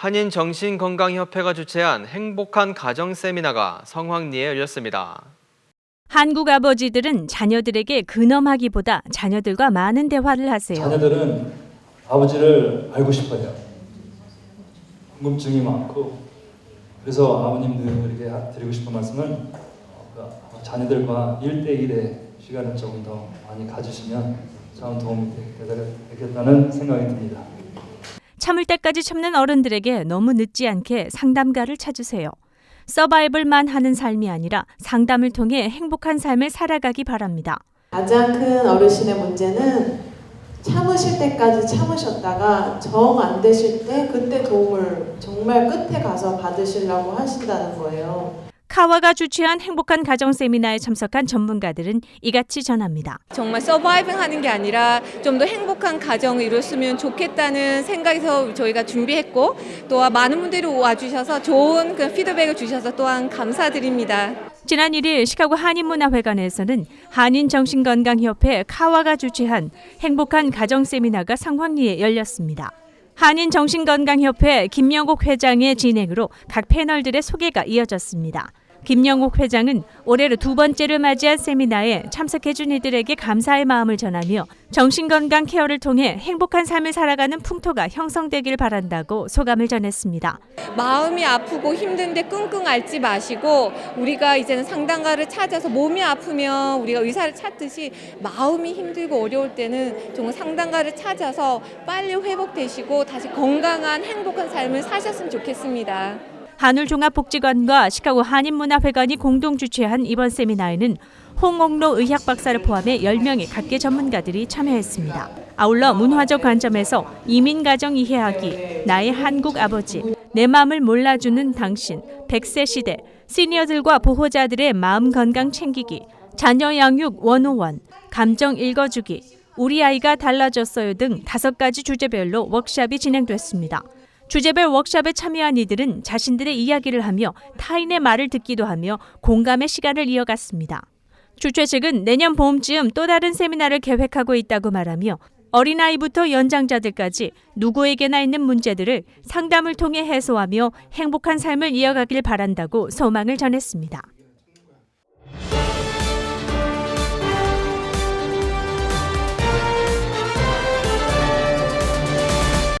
한인 정신건강협회가 주최한 행복한 가정 세미나가 성황리에 열렸습니다. 한국 아버지들은 자녀들에게 근엄하기보다 자녀들과 많은 대화를 하세요. 자녀들은 아버지를 알고 싶어요. 궁금증이 많고 그래서 아버님들에게 드리고 싶은 말씀은 어, 자녀들과 1대1의 시간을 조금 더 많이 가지시면 참 도움이 되겠다는 생각이 듭니다. 참을 때까지 참는 어른들에게 너무 늦지 않게 상담가를 찾으세요. 서바이벌만 하는 삶이 아니라 상담을 통해 행복한 삶을 살아가기 바랍니다. 가장 큰 어르신의 문제는 참으실 때까지 참으셨다가 정 안 되실 때 그때 도움을 정말 끝에 가서 받으시려고 하신다는 거예요. 카와가 주최한 행복한 가정 세미나에 참석한 전문가들은 이같이 전합니다. 정말 서바이빙 하는 게 아니라 좀 더 행복한 가정을 이뤘으면 좋겠다는 생각에서 저희가 준비했고 또 많은 분들이 와주셔서 좋은 그 피드백을 주셔서 또한 감사드립니다. 지난 1일 시카고 한인문화회관에서는 한인정신건강협회 카와가 주최한 행복한 가정 세미나가 상황리에 열렸습니다. 한인정신건강협회 김영옥 회장의 진행으로 각 패널들의 소개가 이어졌습니다. 김영옥 회장은 올해로 두 번째를 맞이한 세미나에 참석해준 이들에게 감사의 마음을 전하며 정신건강 케어를 통해 행복한 삶을 살아가는 풍토가 형성되길 바란다고 소감을 전했습니다. 마음이 아프고 힘든데 끙끙 앓지 마시고 우리가 이제는 상담가를 찾아서 몸이 아프면 우리가 의사를 찾듯이 마음이 힘들고 어려울 때는 정말 상담가를 찾아서 빨리 회복되시고 다시 건강한 행복한 삶을 사셨으면 좋겠습니다. 한울종합복지관과 시카고 한인문화회관이 공동 주최한 이번 세미나에는 홍옥로 의학 박사를 포함해 10명의 각계 전문가들이 참여했습니다. 아울러 문화적 관점에서 이민 가정 이해하기, 나의 한국 아버지, 내 마음을 몰라주는 당신, 100세 시대, 시니어들과 보호자들의 마음 건강 챙기기, 자녀 양육 101, 감정 읽어주기, 우리 아이가 달라졌어요 등 다섯 가지 주제별로 워크샵이 진행됐습니다. 주제별 워크샵에 참여한 이들은 자신들의 이야기를 하며 타인의 말을 듣기도 하며 공감의 시간을 이어갔습니다. 주최 측은 내년 봄쯤 또 다른 세미나를 계획하고 있다고 말하며 어린아이부터 연장자들까지 누구에게나 있는 문제들을 상담을 통해 해소하며 행복한 삶을 이어가길 바란다고 소망을 전했습니다.